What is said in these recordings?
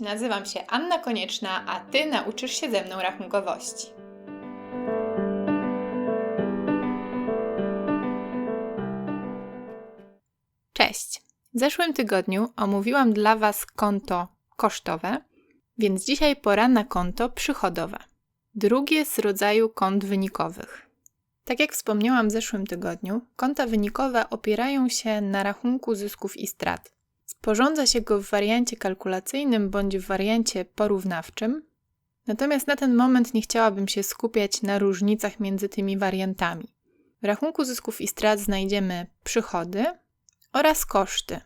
nazywam się Anna Konieczna, a Ty nauczysz się ze mną rachunkowości. Cześć! W zeszłym tygodniu omówiłam dla Was konto kosztowe, więc dzisiaj pora na konto przychodowe. Drugie z rodzaju kont wynikowych. Tak jak wspomniałam w zeszłym tygodniu, konta wynikowe opierają się na rachunku zysków i strat. Sporządza się go w wariancie kalkulacyjnym bądź w wariancie porównawczym, natomiast na ten moment nie chciałabym się skupiać na różnicach między tymi wariantami. W rachunku zysków i strat znajdziemy przychody oraz koszty.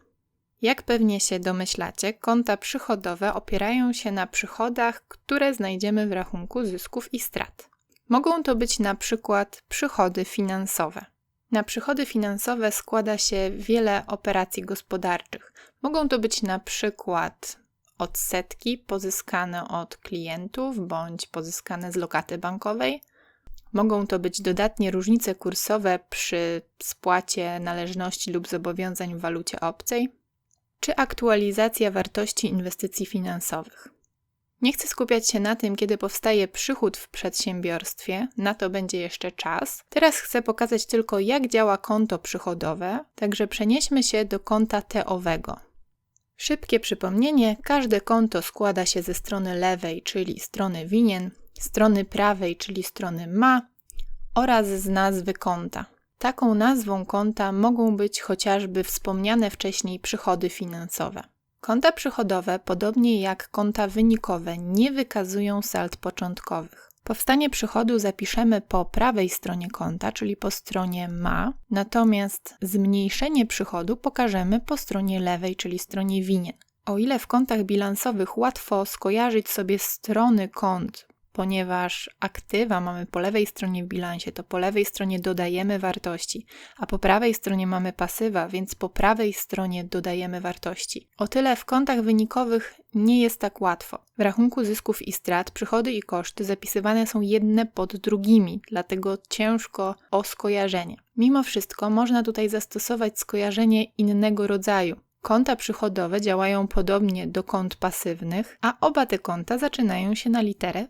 Jak pewnie się domyślacie, konta przychodowe opierają się na przychodach, które znajdziemy w rachunku zysków i strat. Mogą to być na przykład przychody finansowe. Na przychody finansowe składa się wiele operacji gospodarczych. Mogą to być na przykład odsetki pozyskane od klientów bądź pozyskane z lokaty bankowej. Mogą to być dodatnie różnice kursowe przy spłacie należności lub zobowiązań w walucie obcej, czy aktualizacja wartości inwestycji finansowych. Nie chcę skupiać się na tym, kiedy powstaje przychód w przedsiębiorstwie, na to będzie jeszcze czas. Teraz chcę pokazać tylko, jak działa konto przychodowe, także przenieśmy się do konta TO-owego. Szybkie przypomnienie: każde konto składa się ze strony lewej, czyli strony winien, strony prawej, czyli strony ma oraz z nazwy konta. Taką nazwą konta mogą być chociażby wspomniane wcześniej przychody finansowe. Konta przychodowe, podobnie jak konta wynikowe, nie wykazują sald początkowych. Powstanie przychodu zapiszemy po prawej stronie konta, czyli po stronie ma, natomiast zmniejszenie przychodu pokażemy po stronie lewej, czyli stronie winien. O ile w kontach bilansowych łatwo skojarzyć sobie strony kont ponieważ aktywa mamy po lewej stronie w bilansie, to po lewej stronie dodajemy wartości, a po prawej stronie mamy pasywa, więc po prawej stronie dodajemy wartości. O tyle w kontach wynikowych nie jest tak łatwo. W rachunku zysków i strat przychody i koszty zapisywane są jedne pod drugimi, dlatego ciężko o skojarzenie. Mimo wszystko można tutaj zastosować skojarzenie innego rodzaju. Konta przychodowe działają podobnie do kont pasywnych, a oba te konta zaczynają się na literę.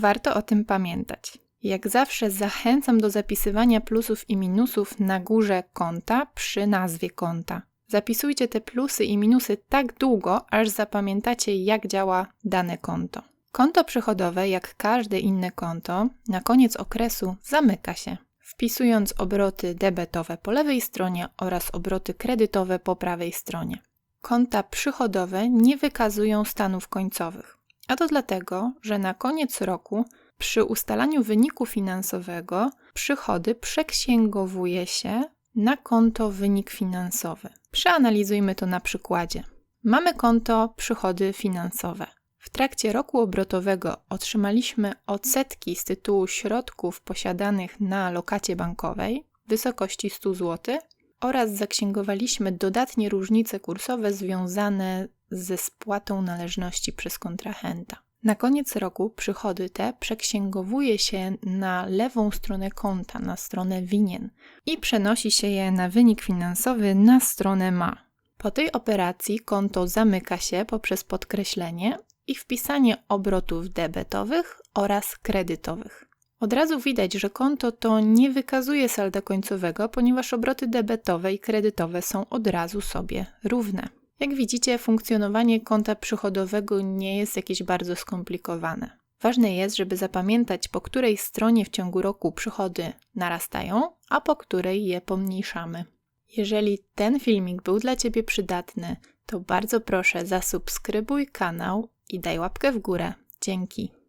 Warto o tym pamiętać. Jak zawsze zachęcam do zapisywania plusów i minusów na górze konta przy nazwie konta. Zapisujcie te plusy i minusy tak długo, aż zapamiętacie, jak działa dane konto. Konto przychodowe, jak każde inne konto, na koniec okresu zamyka się, wpisując obroty debetowe po lewej stronie oraz obroty kredytowe po prawej stronie. Konta przychodowe nie wykazują stanów końcowych. A to dlatego, że na koniec roku przy ustalaniu wyniku finansowego przychody przeksięgowuje się na konto wynik finansowy. Przeanalizujmy to na przykładzie. Mamy konto przychody finansowe. W trakcie roku obrotowego otrzymaliśmy odsetki z tytułu środków posiadanych na lokacie bankowej w wysokości 100 zł oraz zaksięgowaliśmy dodatnie różnice kursowe związane ze spłatą należności przez kontrahenta. Na koniec roku przychody te przeksięgowuje się na lewą stronę konta, na stronę winien i przenosi się je na wynik finansowy na stronę ma. Po tej operacji konto zamyka się poprzez podkreślenie i wpisanie obrotów debetowych oraz kredytowych. Od razu widać, że konto to nie wykazuje salda końcowego, ponieważ obroty debetowe i kredytowe są od razu sobie równe. Jak widzicie, funkcjonowanie konta przychodowego nie jest jakieś bardzo skomplikowane. Ważne jest, żeby zapamiętać, po której stronie w ciągu roku przychody narastają, a po której je pomniejszamy. Jeżeli ten filmik był dla Ciebie przydatny, to bardzo proszę zasubskrybuj kanał i daj łapkę w górę. Dzięki.